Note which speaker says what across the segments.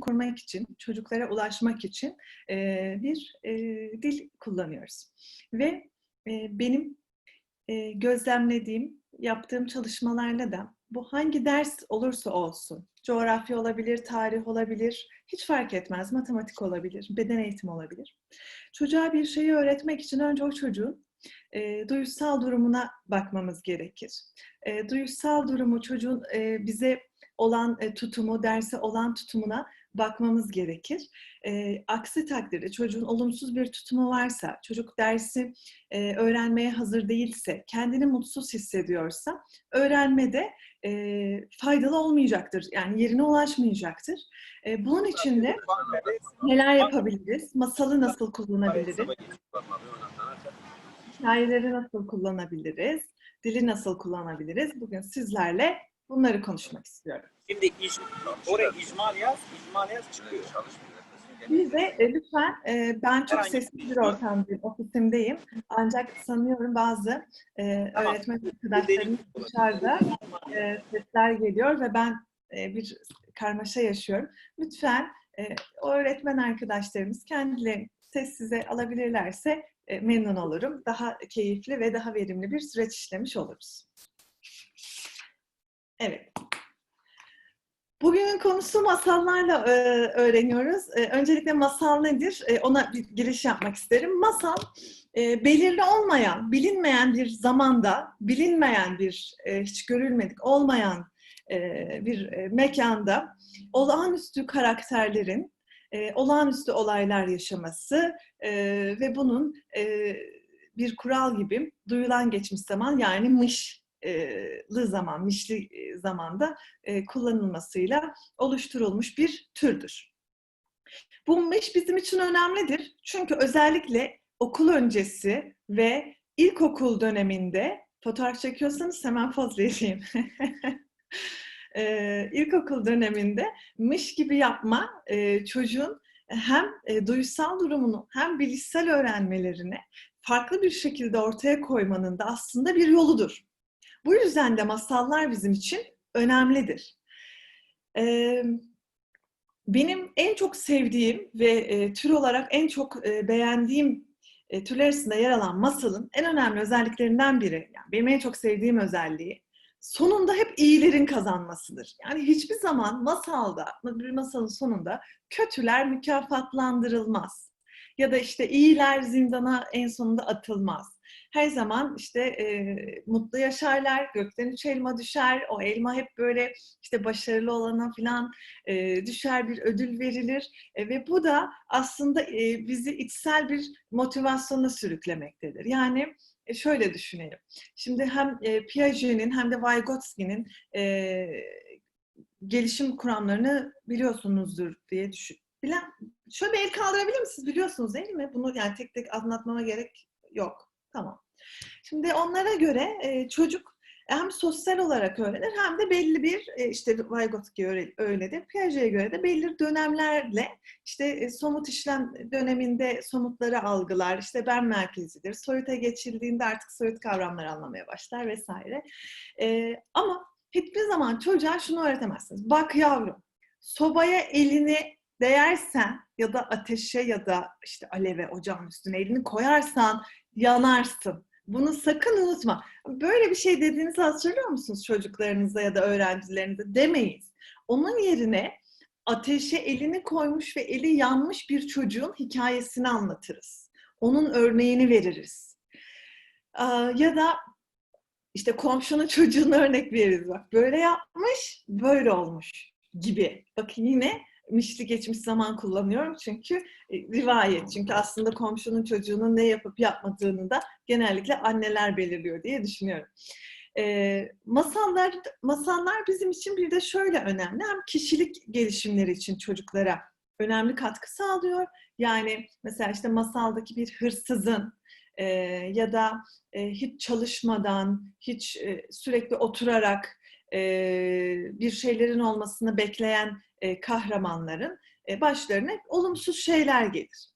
Speaker 1: kurmak için, çocuklara ulaşmak için e, bir e, dil kullanıyoruz. Ve e, benim e, gözlemlediğim, yaptığım çalışmalarla da bu hangi ders olursa olsun, coğrafya olabilir, tarih olabilir, hiç fark etmez, matematik olabilir, beden eğitimi olabilir. Çocuğa bir şeyi öğretmek için önce o çocuğun e, duyusal durumuna bakmamız gerekir. E, duyusal durumu çocuğun e, bize olan e, tutumu, derse olan tutumuna bakmamız gerekir. E, aksi takdirde çocuğun olumsuz bir tutumu varsa, çocuk dersi e, öğrenmeye hazır değilse, kendini mutsuz hissediyorsa öğrenmede e, faydalı olmayacaktır. Yani yerine ulaşmayacaktır. E, bunun için de neler yapabiliriz? Masalı nasıl kullanabiliriz? Hikayeleri nasıl kullanabiliriz? Dili nasıl kullanabiliriz? Bugün sizlerle bunları konuşmak istiyorum.
Speaker 2: Şimdi ic, oraya icmal yaz, icmal yaz çıkıyor.
Speaker 1: Bir de e, lütfen e, ben çok sessiz bir ortamdayım, ofisimdeyim. Ancak sanıyorum bazı e,
Speaker 2: Tamam.
Speaker 1: öğretmen arkadaşlarım dışarıda e, sesler geliyor ve ben e, bir karmaşa yaşıyorum. Lütfen e, o öğretmen arkadaşlarımız kendilerini sessize alabilirlerse e, memnun olurum. Daha keyifli ve daha verimli bir süreç işlemiş oluruz. Evet. Bugünün konusu masallarla e, öğreniyoruz. E, öncelikle masal nedir? E, ona bir giriş yapmak isterim. Masal e, belirli olmayan, bilinmeyen bir zamanda, bilinmeyen bir, e, hiç görülmedik olmayan e, bir e, mekanda olağanüstü karakterlerin e, olağanüstü olaylar yaşaması e, ve bunun e, bir kural gibi duyulan geçmiş zaman yani mış zaman, mişli zamanda kullanılmasıyla oluşturulmuş bir türdür. Bu miş bizim için önemlidir. Çünkü özellikle okul öncesi ve ilkokul döneminde fotoğraf çekiyorsanız hemen fazla edeyim. e, ilkokul döneminde mış gibi yapma çocuğun hem e, duysal durumunu hem bilişsel öğrenmelerini farklı bir şekilde ortaya koymanın da aslında bir yoludur. Bu yüzden de masallar bizim için önemlidir. Ee, benim en çok sevdiğim ve e, tür olarak en çok e, beğendiğim e, türler arasında yer alan masalın en önemli özelliklerinden biri, yani benim en çok sevdiğim özelliği, sonunda hep iyilerin kazanmasıdır. Yani hiçbir zaman masalda, bir masalın sonunda kötüler mükafatlandırılmaz. Ya da işte iyiler zindana en sonunda atılmaz her zaman işte e, mutlu yaşarlar, gökten üç elma düşer, o elma hep böyle işte başarılı olana falan e, düşer bir ödül verilir e, ve bu da aslında e, bizi içsel bir motivasyona sürüklemektedir. Yani e, şöyle düşünelim. Şimdi hem e, Piaget'in hem de Vygotsky'nin e, gelişim kuramlarını biliyorsunuzdur diye düşün. Bilen, şöyle el kaldırabilir misiniz? Biliyorsunuz değil mi? Bunu yani tek tek anlatmama gerek yok. Tamam. Şimdi onlara göre e, çocuk hem sosyal olarak öğrenir hem de belli bir e, işte Vygotsky öyle, öyledir. Piaget'e göre de belli dönemlerle işte e, somut işlem döneminde somutları algılar. işte ben merkezidir. Soyuta geçildiğinde artık soyut kavramları anlamaya başlar vesaire. Ama hiçbir zaman çocuğa şunu öğretemezsiniz. Bak yavrum, sobaya elini değersen ya da ateşe ya da işte aleve ocağın üstüne elini koyarsan yanarsın. Bunu sakın unutma. Böyle bir şey dediğinizi hatırlıyor musunuz çocuklarınıza ya da öğrencilerinize? Demeyiz. Onun yerine ateşe elini koymuş ve eli yanmış bir çocuğun hikayesini anlatırız. Onun örneğini veririz. Ya da işte komşunun çocuğuna örnek veririz. Bak böyle yapmış, böyle olmuş gibi. Bakın yine mişli geçmiş zaman kullanıyorum çünkü e, rivayet. Çünkü aslında komşunun çocuğunun ne yapıp yapmadığını da genellikle anneler belirliyor diye düşünüyorum. E, masallar masallar bizim için bir de şöyle önemli. Hem kişilik gelişimleri için çocuklara önemli katkı sağlıyor. Yani mesela işte masaldaki bir hırsızın e, ya da e, hiç çalışmadan, hiç e, sürekli oturarak e, bir şeylerin olmasını bekleyen e, kahramanların e, başlarına olumsuz şeyler gelir.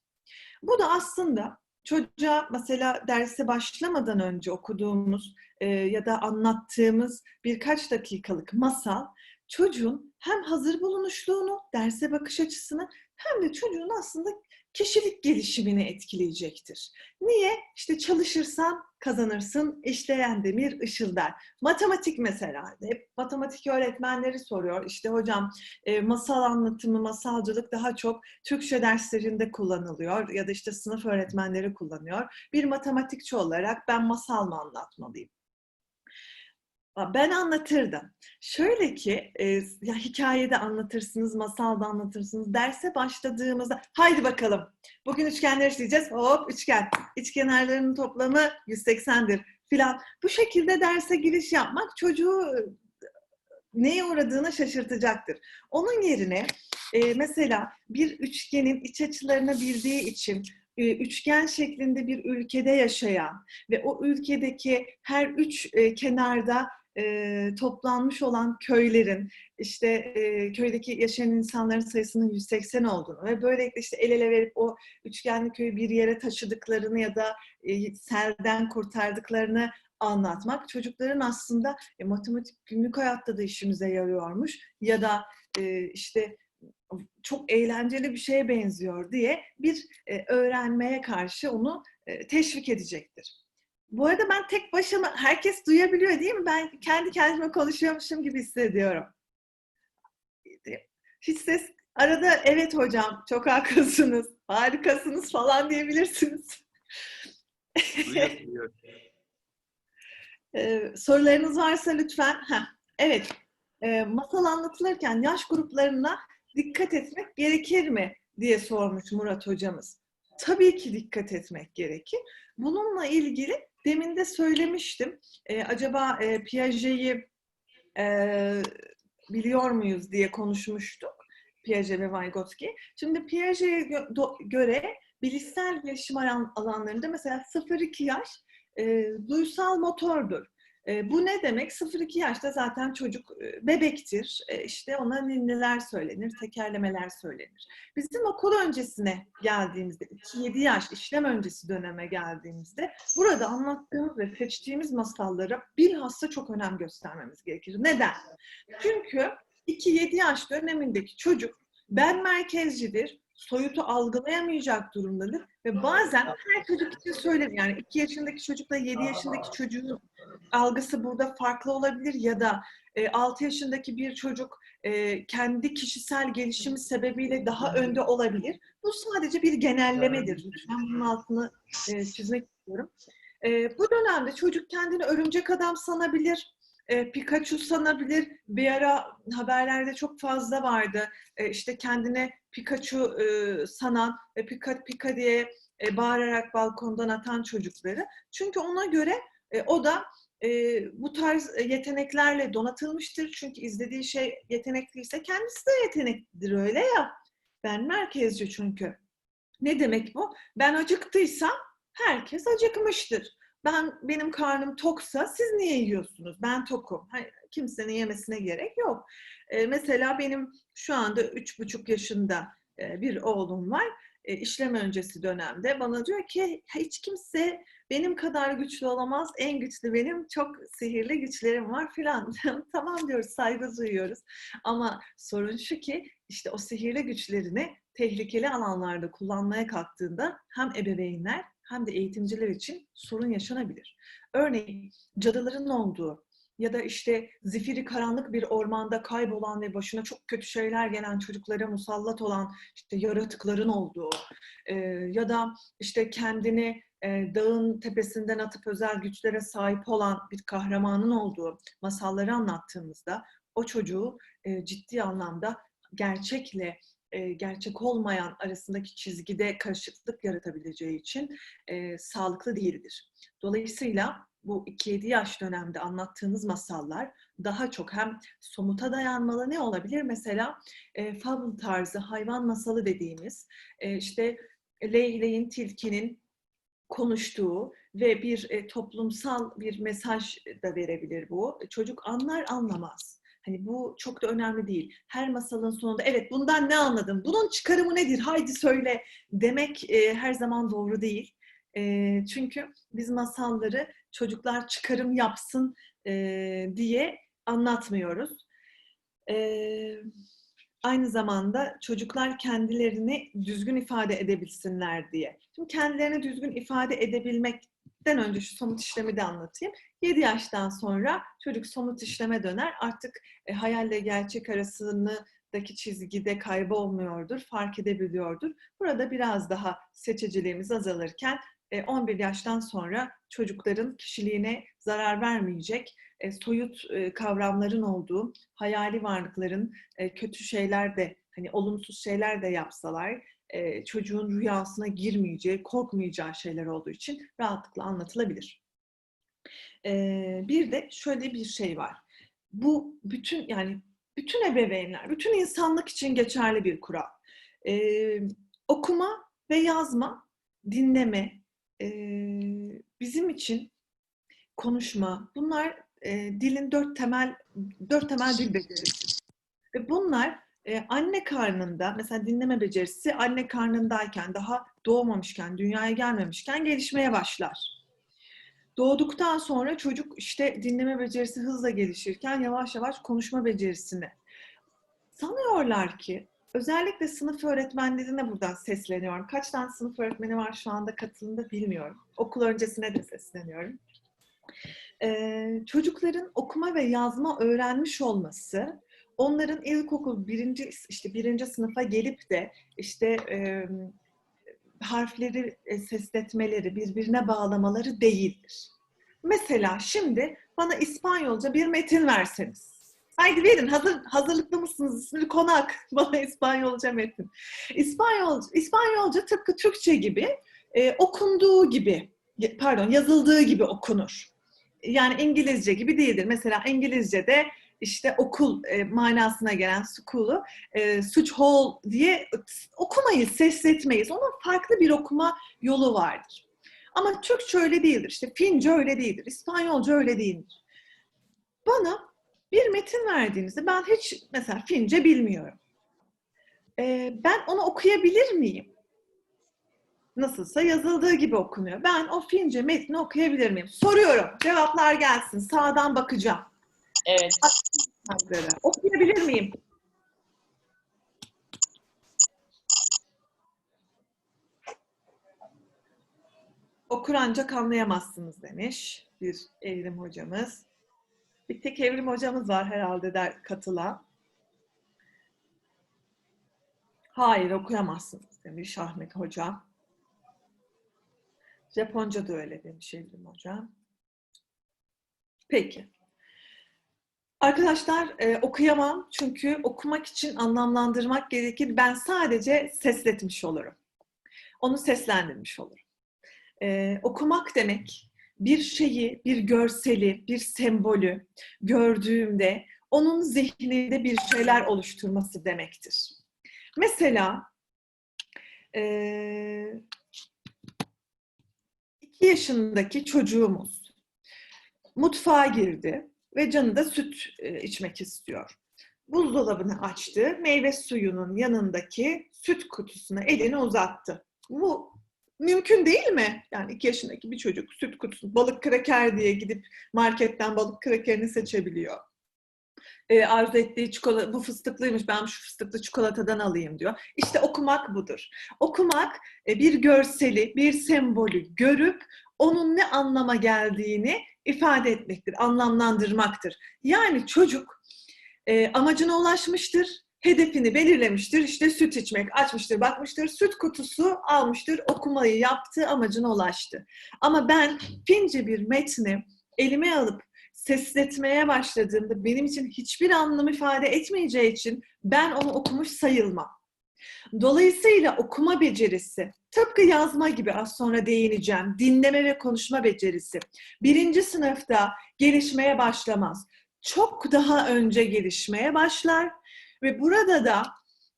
Speaker 1: Bu da aslında çocuğa mesela derse başlamadan önce okuduğumuz e, ya da anlattığımız birkaç dakikalık masal çocuğun hem hazır bulunuşluğunu, derse bakış açısını hem de çocuğun aslında kişilik gelişimini etkileyecektir. Niye? İşte çalışırsan kazanırsın, işleyen demir ışıldar. Matematik mesela, hep matematik öğretmenleri soruyor. İşte hocam e, masal anlatımı, masalcılık daha çok Türkçe derslerinde kullanılıyor ya da işte sınıf öğretmenleri kullanıyor. Bir matematikçi olarak ben masal mı anlatmalıyım? Ben anlatırdım. Şöyle ki, e, ya hikayede anlatırsınız, masalda anlatırsınız. Derse başladığımızda, haydi bakalım, bugün üçgenler işleyeceğiz. Hop, üçgen. İçkenarlarının toplamı 180'dir filan. Bu şekilde derse giriş yapmak çocuğu neye uğradığını şaşırtacaktır. Onun yerine e, mesela bir üçgenin iç açılarını bildiği için üçgen şeklinde bir ülkede yaşayan ve o ülkedeki her üç kenarda e, toplanmış olan köylerin işte e, köydeki yaşayan insanların sayısının 180 olduğunu ve böylelikle işte el ele verip o üçgenli köyü bir yere taşıdıklarını ya da e, selden kurtardıklarını anlatmak çocukların aslında e, matematik günlük hayatta da işimize yarıyormuş ya da e, işte çok eğlenceli bir şeye benziyor diye bir e, öğrenmeye karşı onu e, teşvik edecektir. Bu arada ben tek başıma, herkes duyabiliyor değil mi? Ben kendi kendime konuşuyormuşum gibi hissediyorum. Hiç ses, arada evet hocam çok haklısınız, harikasınız falan diyebilirsiniz.
Speaker 2: Duyuyor, duyuyor.
Speaker 1: Ee, sorularınız varsa lütfen. Heh, evet, ee, masal anlatılırken yaş gruplarına dikkat etmek gerekir mi diye sormuş Murat hocamız. Tabii ki dikkat etmek gerekir. Bununla ilgili demin de söylemiştim. Ee, acaba e, Piaget'i e, biliyor muyuz diye konuşmuştuk. Piaget ve Vygotsky. Şimdi Piaget'e gö- göre bilişsel gelişim alan- alanlarında mesela 0-2 yaş e, duysal motordur. E, bu ne demek? 0-2 yaşta zaten çocuk e, bebektir. E, işte ona ninniler söylenir, tekerlemeler söylenir. Bizim okul öncesine geldiğimizde, 2-7 yaş işlem öncesi döneme geldiğimizde burada anlattığımız ve seçtiğimiz masallara bilhassa çok önem göstermemiz gerekir. Neden? Çünkü 2-7 yaş dönemindeki çocuk ben merkezcidir, soyutu algılayamayacak durumdadır ve bazen her çocuk için söylenir. Yani 2 yaşındaki çocukla 7 yaşındaki çocuğun algısı burada farklı olabilir ya da 6 yaşındaki bir çocuk e, kendi kişisel gelişimi sebebiyle daha önde olabilir. Bu sadece bir genellemedir. Lütfen bunun altını e, çizmek istiyorum. E, bu dönemde çocuk kendini örümcek adam sanabilir, e, Pikachu sanabilir. Bir ara haberlerde çok fazla vardı. E, işte kendine Pikachu e, sanan ve Pika Pika diye e, bağırarak balkondan atan çocukları. Çünkü ona göre e, o da e, bu tarz yeteneklerle donatılmıştır. Çünkü izlediği şey yetenekliyse kendisi de yeteneklidir öyle ya. Ben merkezci çünkü. Ne demek bu? Ben acıktıysam herkes acıkmıştır. Ben benim karnım toksa siz niye yiyorsunuz? Ben tokum. Hayır, kimsenin yemesine gerek yok. E, mesela benim şu anda üç buçuk yaşında e, bir oğlum var. E, işlem öncesi dönemde bana diyor ki hiç kimse benim kadar güçlü olamaz. En güçlü benim. Çok sihirli güçlerim var filan. tamam diyoruz, saygı duyuyoruz. Ama sorun şu ki işte o sihirli güçlerini tehlikeli alanlarda kullanmaya kalktığında hem ebeveynler hem de eğitimciler için sorun yaşanabilir. Örneğin cadıların olduğu ya da işte zifiri karanlık bir ormanda kaybolan ve başına çok kötü şeyler gelen çocuklara musallat olan işte yaratıkların olduğu e, ya da işte kendini e, dağın tepesinden atıp özel güçlere sahip olan bir kahramanın olduğu masalları anlattığımızda o çocuğu e, ciddi anlamda gerçekle gerçek olmayan arasındaki çizgide karışıklık yaratabileceği için e, sağlıklı değildir. Dolayısıyla bu 2-7 yaş dönemde anlattığımız masallar daha çok hem somuta dayanmalı ne olabilir? Mesela e, fable tarzı hayvan masalı dediğimiz e, işte leyleğin, tilkinin konuştuğu ve bir e, toplumsal bir mesaj da verebilir bu. Çocuk anlar anlamaz. Hani bu çok da önemli değil. Her masalın sonunda evet bundan ne anladım? Bunun çıkarımı nedir? Haydi söyle demek e, her zaman doğru değil. E, çünkü biz masalları çocuklar çıkarım yapsın e, diye anlatmıyoruz. Ee, aynı zamanda çocuklar kendilerini düzgün ifade edebilsinler diye. Şimdi kendilerini düzgün ifade edebilmekten önce şu somut işlemi de anlatayım. 7 yaştan sonra çocuk somut işleme döner. Artık e, hayalle gerçek arasındaki çizgide kaybolmuyordur, fark edebiliyordur. Burada biraz daha seçiciliğimiz azalırken e, 11 yaştan sonra çocukların kişiliğine zarar vermeyecek, e, soyut e, kavramların olduğu, hayali varlıkların e, kötü şeyler de, hani olumsuz şeyler de yapsalar, e, çocuğun rüyasına girmeyeceği, korkmayacağı şeyler olduğu için rahatlıkla anlatılabilir. E, bir de şöyle bir şey var. Bu bütün yani bütün ebeveynler, bütün insanlık için geçerli bir kural. E, okuma ve yazma, dinleme, e, bizim için konuşma, bunlar e, dilin dört temel dört temel dil becerisi. Ve bunlar e, anne karnında, mesela dinleme becerisi anne karnındayken, daha doğmamışken, dünyaya gelmemişken gelişmeye başlar. Doğduktan sonra çocuk işte dinleme becerisi hızla gelişirken yavaş yavaş konuşma becerisini sanıyorlar ki özellikle sınıf öğretmenlerine buradan sesleniyorum. Kaç tane sınıf öğretmeni var şu anda katılımda bilmiyorum. Okul öncesine de sesleniyorum. Ee, çocukların okuma ve yazma öğrenmiş olması, onların ilkokul birinci işte birinci sınıfa gelip de işte e, harfleri e, sesletmeleri, birbirine bağlamaları değildir. Mesela şimdi bana İspanyolca bir metin verseniz. Haydi verin, hazır, hazırlıklı mısınız? İsmini konak. Bana İspanyolca metin. İspanyolca, İspanyolca tıpkı Türkçe gibi e, okunduğu gibi, pardon yazıldığı gibi okunur. Yani İngilizce gibi değildir. Mesela İngilizce'de işte okul e, manasına gelen school'u e, such hall diye okumayız, sesletmeyiz. Onun farklı bir okuma yolu vardır. Ama Türkçe öyle değildir. İşte Fince öyle değildir. İspanyolca öyle değildir. Bana bir metin verdiğinizde ben hiç mesela Fince bilmiyorum. Ee, ben onu okuyabilir miyim? Nasılsa yazıldığı gibi okunuyor. Ben o Fince metni okuyabilir miyim? Soruyorum. Cevaplar gelsin. Sağdan bakacağım.
Speaker 3: Evet.
Speaker 1: Okuyabilir miyim? Okur ancak anlayamazsınız demiş bir Evrim hocamız. Bir tek Evrim hocamız var herhalde der katılan. Hayır okuyamazsınız demiş Ahmet hocam. Japonca da öyle demiş Evrim hocam. Peki. Arkadaşlar e, okuyamam çünkü okumak için anlamlandırmak gerekir. Ben sadece sesletmiş olurum. Onu seslendirmiş olurum. E, okumak demek bir şeyi, bir görseli, bir sembolü gördüğümde onun zihninde bir şeyler oluşturması demektir. Mesela e, iki yaşındaki çocuğumuz mutfağa girdi ve canı da süt e, içmek istiyor. Buzdolabını açtı, meyve suyunun yanındaki süt kutusuna elini uzattı. Bu mümkün değil mi? Yani iki yaşındaki bir çocuk süt kutusu, balık kraker diye gidip marketten balık krakerini seçebiliyor. E, arzu ettiği çikolata, bu fıstıklıymış ben şu fıstıklı çikolatadan alayım diyor. İşte okumak budur. Okumak e, bir görseli, bir sembolü görüp onun ne anlama geldiğini ifade etmektir, anlamlandırmaktır. Yani çocuk e, amacına ulaşmıştır, hedefini belirlemiştir, işte süt içmek, açmıştır, bakmıştır, süt kutusu almıştır, okumayı yaptı, amacına ulaştı. Ama ben fince bir metni elime alıp sesletmeye başladığımda benim için hiçbir anlam ifade etmeyeceği için ben onu okumuş sayılmam. Dolayısıyla okuma becerisi, tıpkı yazma gibi az sonra değineceğim, dinleme ve konuşma becerisi birinci sınıfta gelişmeye başlamaz. Çok daha önce gelişmeye başlar ve burada da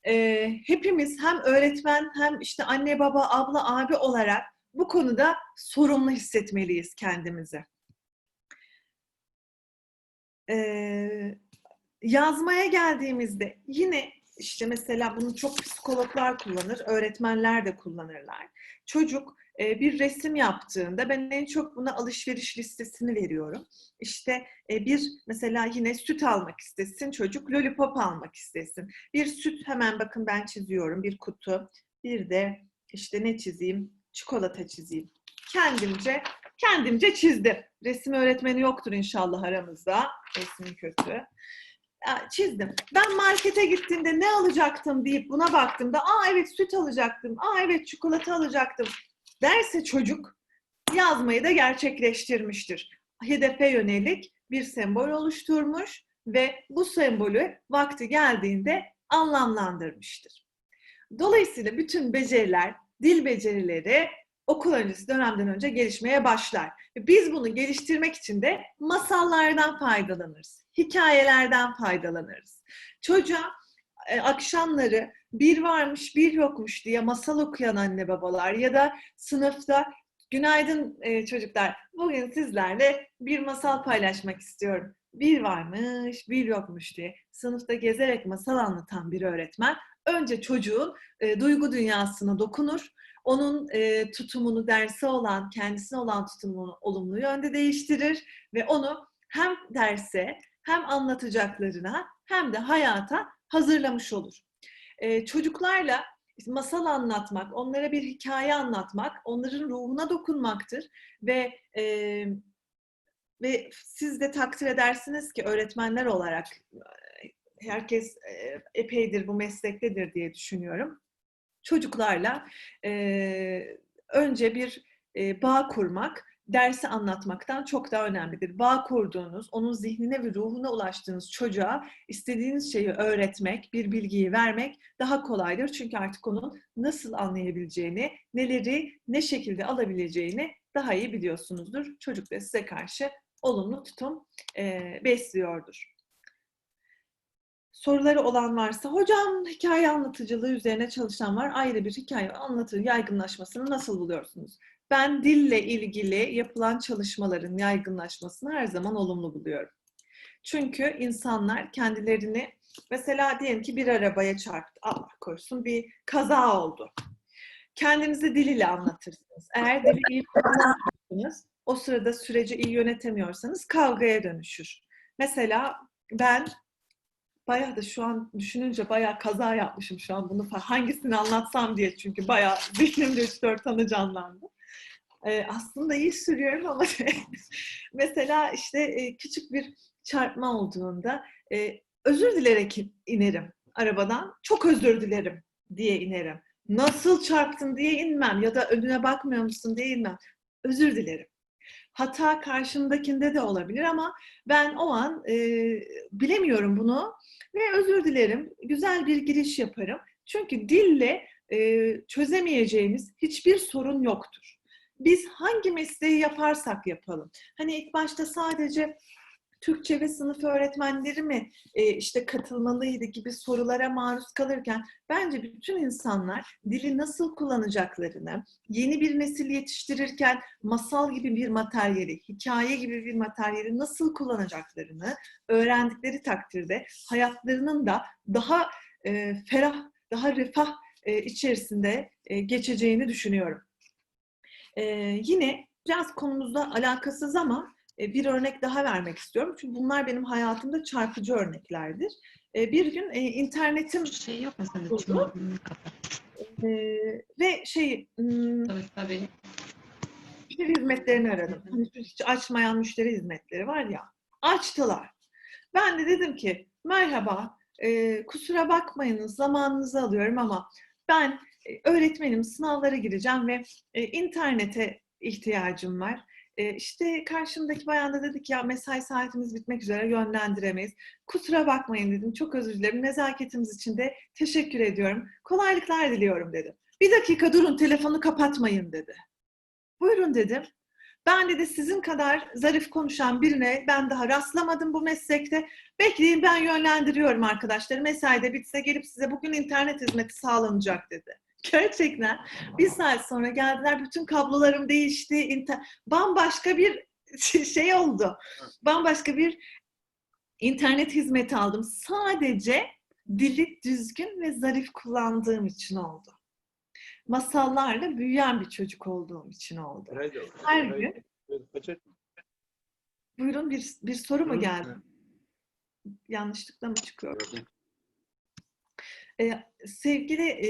Speaker 1: e, hepimiz hem öğretmen hem işte anne baba abla abi olarak bu konuda sorumlu hissetmeliyiz kendimizi. Ee, yazmaya geldiğimizde yine işte mesela bunu çok psikologlar kullanır, öğretmenler de kullanırlar. Çocuk e, bir resim yaptığında ben en çok buna alışveriş listesini veriyorum. İşte e, bir mesela yine süt almak istesin çocuk, lollipop almak istesin. Bir süt hemen bakın ben çiziyorum bir kutu. Bir de işte ne çizeyim? Çikolata çizeyim. Kendimce kendimce çizdim. Resim öğretmeni yoktur inşallah aramızda. Resmi kötü. Çizdim. Ben markete gittiğimde ne alacaktım deyip buna baktığımda aa evet süt alacaktım, aa evet çikolata alacaktım derse çocuk yazmayı da gerçekleştirmiştir. Hedefe yönelik bir sembol oluşturmuş ve bu sembolü vakti geldiğinde anlamlandırmıştır. Dolayısıyla bütün beceriler, dil becerileri okul öncesi dönemden önce gelişmeye başlar. Biz bunu geliştirmek için de masallardan faydalanırız, hikayelerden faydalanırız. Çocuğa e, akşamları bir varmış bir yokmuş diye masal okuyan anne babalar ya da sınıfta günaydın e, çocuklar bugün sizlerle bir masal paylaşmak istiyorum. Bir varmış bir yokmuş diye sınıfta gezerek masal anlatan bir öğretmen önce çocuğun e, duygu dünyasına dokunur. Onun e, tutumunu derse olan, kendisine olan tutumunu olumlu yönde değiştirir ve onu hem derse hem anlatacaklarına hem de hayata hazırlamış olur. Ee, çocuklarla masal anlatmak, onlara bir hikaye anlatmak, onların ruhuna dokunmaktır ve e, ve siz de takdir edersiniz ki öğretmenler olarak e, herkes e, epeydir bu meslektedir diye düşünüyorum. Çocuklarla e, önce bir e, bağ kurmak, dersi anlatmaktan çok daha önemlidir. Bağ kurduğunuz, onun zihnine ve ruhuna ulaştığınız çocuğa istediğiniz şeyi öğretmek, bir bilgiyi vermek daha kolaydır. Çünkü artık onun nasıl anlayabileceğini, neleri ne şekilde alabileceğini daha iyi biliyorsunuzdur. Çocuk da size karşı olumlu tutum besliyordur. Soruları olan varsa, hocam hikaye anlatıcılığı üzerine çalışan var. Ayrı bir hikaye anlatı yaygınlaşmasını nasıl buluyorsunuz? Ben dille ilgili yapılan çalışmaların yaygınlaşmasını her zaman olumlu buluyorum. Çünkü insanlar kendilerini mesela diyelim ki bir arabaya çarptı. Allah korusun bir kaza oldu. Kendinizi dil ile anlatırsınız. Eğer dili iyi kullanmıyorsanız, o sırada süreci iyi yönetemiyorsanız kavgaya dönüşür. Mesela ben bayağı da şu an düşününce bayağı kaza yapmışım şu an bunu hangisini anlatsam diye çünkü bayağı zihnimde 3-4 anı canlandı. Ee, aslında iyi sürüyorum ama mesela işte e, küçük bir çarpma olduğunda e, özür dilerek inerim arabadan. Çok özür dilerim diye inerim. Nasıl çarptın diye inmem ya da önüne bakmıyor musun diye inmem. Özür dilerim. Hata karşımdakinde de olabilir ama ben o an e, bilemiyorum bunu ve özür dilerim. Güzel bir giriş yaparım. Çünkü dille e, çözemeyeceğimiz hiçbir sorun yoktur biz hangi mesleği yaparsak yapalım. Hani ilk başta sadece Türkçe ve sınıf öğretmenleri mi e, işte katılmalıydı gibi sorulara maruz kalırken bence bütün insanlar dili nasıl kullanacaklarını, yeni bir nesil yetiştirirken masal gibi bir materyali, hikaye gibi bir materyali nasıl kullanacaklarını öğrendikleri takdirde hayatlarının da daha e, ferah, daha refah e, içerisinde e, geçeceğini düşünüyorum. Ee, yine biraz konumuzda alakasız ama e, bir örnek daha vermek istiyorum. Çünkü bunlar benim hayatımda çarpıcı örneklerdir. E, bir gün e, internetim
Speaker 3: şey yok mesela
Speaker 1: e, ve şey
Speaker 3: Tabii tabii.
Speaker 1: müşteri hizmetlerini aradım. Hani hiç açmayan müşteri hizmetleri var ya. Açtılar. Ben de dedim ki merhaba e, kusura bakmayınız zamanınızı alıyorum ama ben e, öğretmenim sınavlara gireceğim ve e, internete ihtiyacım var. E, işte karşımdaki bayan da dedi ki ya mesai saatimiz bitmek üzere yönlendiremeyiz. Kusura bakmayın dedim. Çok özür dilerim. Nezaketiniz için de teşekkür ediyorum. Kolaylıklar diliyorum dedim. Bir dakika durun telefonu kapatmayın dedi. Buyurun dedim. Ben dedi sizin kadar zarif konuşan birine ben daha rastlamadım bu meslekte. Bekleyin ben yönlendiriyorum arkadaşlar. Mesai de bitse gelip size bugün internet hizmeti sağlanacak dedi. Gerçekten bir saat sonra geldiler bütün kablolarım değişti. inter- Bambaşka bir şey oldu. Bambaşka bir internet hizmeti aldım. Sadece dili düzgün ve zarif kullandığım için oldu. Masallarla büyüyen bir çocuk olduğum için oldu. Her gün Buyurun bir, bir soru mu geldi? Yanlışlıkla mı çıkıyor? Ee, sevgili e,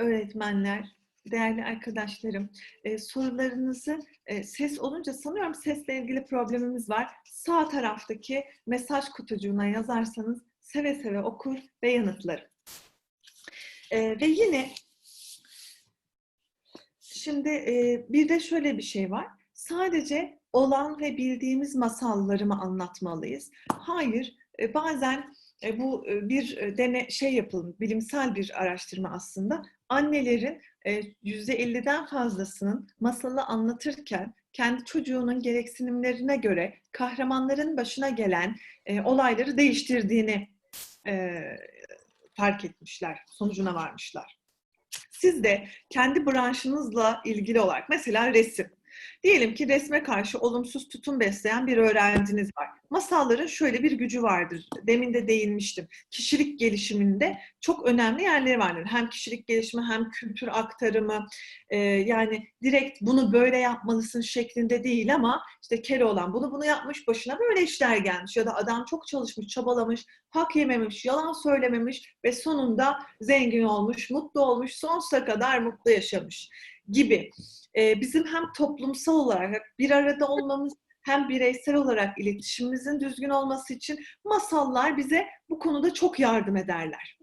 Speaker 1: öğretmenler, değerli arkadaşlarım, e, sorularınızı e, ses olunca sanıyorum sesle ilgili problemimiz var. Sağ taraftaki mesaj kutucuğuna yazarsanız seve seve okur ve yanıtlarım. E, ve yine şimdi e, bir de şöyle bir şey var. Sadece olan ve bildiğimiz masalları mı anlatmalıyız? Hayır, e, bazen e, bu e, bir e, dene şey yapılmış, bilimsel bir araştırma aslında. Annelerin e, %50'den fazlasının masalı anlatırken kendi çocuğunun gereksinimlerine göre kahramanların başına gelen e, olayları değiştirdiğini e, fark etmişler, sonucuna varmışlar. Siz de kendi branşınızla ilgili olarak mesela resim. Diyelim ki resme karşı olumsuz tutum besleyen bir öğrenciniz var. Masalların şöyle bir gücü vardır. Demin de değinmiştim. Kişilik gelişiminde çok önemli yerleri vardır. Hem kişilik gelişimi hem kültür aktarımı. Ee, yani direkt bunu böyle yapmalısın şeklinde değil ama işte Keloğlan bunu bunu yapmış başına böyle işler gelmiş. Ya da adam çok çalışmış, çabalamış, hak yememiş, yalan söylememiş ve sonunda zengin olmuş, mutlu olmuş, sonsuza kadar mutlu yaşamış gibi. Ee, bizim hem toplumsal olarak bir arada olmamız hem bireysel olarak iletişimimizin düzgün olması için masallar bize bu konuda çok yardım ederler.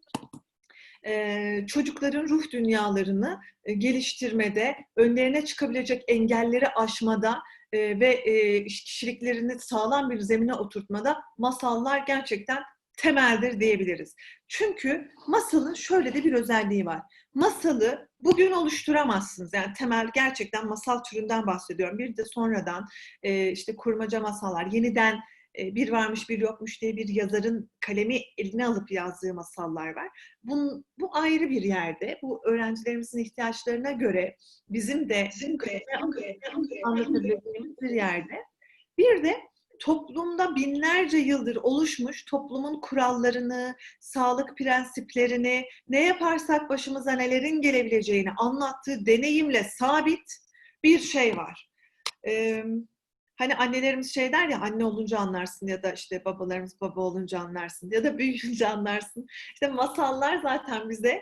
Speaker 1: Ee, çocukların ruh dünyalarını e, geliştirmede, önlerine çıkabilecek engelleri aşmada e, ve e, kişiliklerini sağlam bir zemine oturtmada masallar gerçekten temeldir diyebiliriz. Çünkü masalın şöyle de bir özelliği var. Masalı bugün oluşturamazsınız. Yani temel gerçekten masal türünden bahsediyorum. Bir de sonradan e, işte kurmaca masallar, yeniden e, bir varmış bir yokmuş diye bir yazarın kalemi eline alıp yazdığı masallar var. Bunun, bu ayrı bir yerde. Bu öğrencilerimizin ihtiyaçlarına göre bizim de anlatabileceğimiz bir yerde. Bir de toplumda binlerce yıldır oluşmuş toplumun kurallarını, sağlık prensiplerini, ne yaparsak başımıza nelerin gelebileceğini anlattığı deneyimle sabit bir şey var. Ee, hani annelerimiz şey der ya anne olunca anlarsın ya da işte babalarımız baba olunca anlarsın ya da büyüyünce anlarsın. İşte masallar zaten bize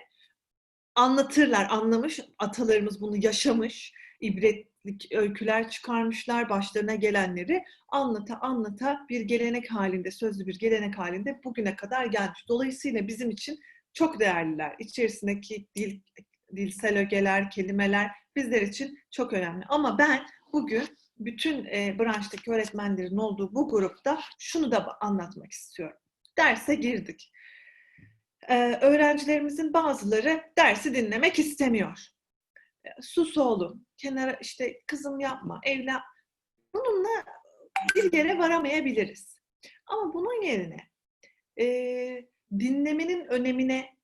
Speaker 1: anlatırlar, anlamış, atalarımız bunu yaşamış, ibretlik öyküler çıkarmışlar, başlarına gelenleri anlata anlata bir gelenek halinde, sözlü bir gelenek halinde bugüne kadar gelmiş. Dolayısıyla bizim için çok değerliler. İçerisindeki dil, dilsel ögeler, kelimeler bizler için çok önemli. Ama ben bugün bütün e, branştaki öğretmenlerin olduğu bu grupta şunu da anlatmak istiyorum. Derse girdik. Ee, öğrencilerimizin bazıları dersi dinlemek istemiyor. Sus oğlum, kenara işte kızım yapma, evlen. Bununla bir yere varamayabiliriz. Ama bunun yerine e, dinlemenin önemine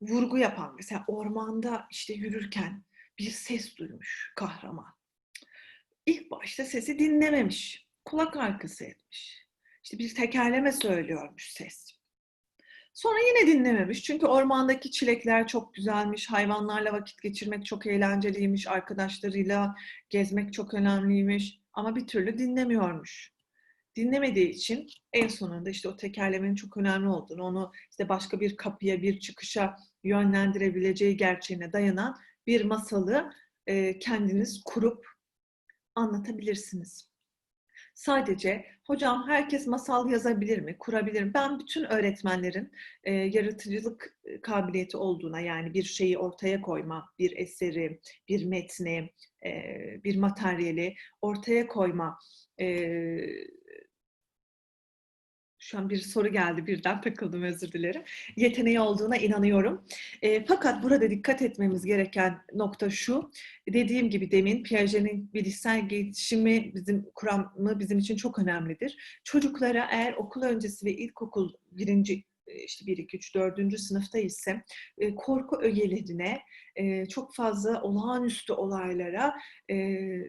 Speaker 1: vurgu yapan, mesela ormanda işte yürürken bir ses duymuş kahraman. İlk başta sesi dinlememiş, kulak arkası etmiş. İşte bir tekerleme söylüyormuş ses. Sonra yine dinlememiş. Çünkü ormandaki çilekler çok güzelmiş, hayvanlarla vakit geçirmek çok eğlenceliymiş, arkadaşlarıyla gezmek çok önemliymiş ama bir türlü dinlemiyormuş. Dinlemediği için en sonunda işte o tekerlemenin çok önemli olduğunu, onu işte başka bir kapıya, bir çıkışa yönlendirebileceği gerçeğine dayanan bir masalı kendiniz kurup anlatabilirsiniz. Sadece hocam herkes masal yazabilir mi, kurabilir mi? Ben bütün öğretmenlerin e, yaratıcılık kabiliyeti olduğuna yani bir şeyi ortaya koyma, bir eseri, bir metni, e, bir materyali ortaya koyma e, şu an bir soru geldi birden takıldım özür dilerim. Yeteneği olduğuna inanıyorum. E, fakat burada dikkat etmemiz gereken nokta şu. Dediğim gibi demin Piaget'in bilişsel gelişimi bizim kuramı bizim için çok önemlidir. Çocuklara eğer okul öncesi ve ilkokul birinci işte 1, 2, 3, 4. sınıfta ise e, korku ögelerine, e, çok fazla olağanüstü olaylara e,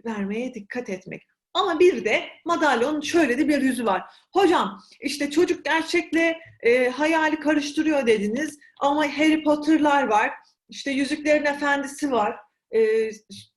Speaker 1: vermeye dikkat etmek. Ama bir de madalyonun şöyle de bir yüzü var. Hocam işte çocuk gerçekle e, hayali karıştırıyor dediniz ama Harry Potter'lar var. İşte Yüzüklerin Efendisi var. E,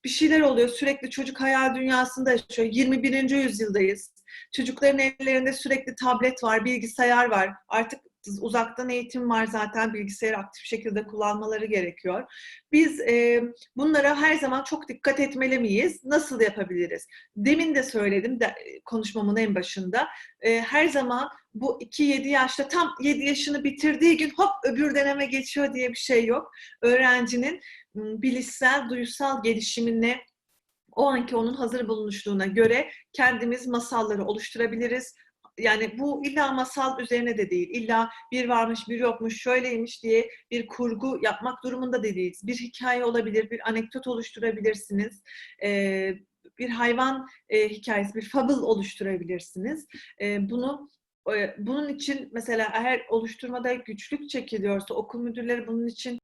Speaker 1: bir şeyler oluyor. Sürekli çocuk hayal dünyasında yaşıyor. 21. yüzyıldayız. Çocukların ellerinde sürekli tablet var, bilgisayar var. Artık uzaktan eğitim var zaten bilgisayarı aktif şekilde kullanmaları gerekiyor. Biz e, bunlara her zaman çok dikkat etmeli miyiz? Nasıl yapabiliriz? Demin de söyledim de, konuşmamın en başında. E, her zaman bu 2-7 yaşta tam 7 yaşını bitirdiği gün hop öbür döneme geçiyor diye bir şey yok. Öğrencinin bilişsel, duysal gelişimine o anki onun hazır bulunuşluğuna göre kendimiz masalları oluşturabiliriz. Yani bu illa masal üzerine de değil. İlla bir varmış, bir yokmuş, şöyleymiş diye bir kurgu yapmak durumunda da değiliz. Bir hikaye olabilir, bir anekdot oluşturabilirsiniz. Ee, bir hayvan e, hikayesi, bir fable oluşturabilirsiniz. Ee, bunu e, bunun için mesela eğer oluşturmada güçlük çekiliyorsa okul müdürleri bunun için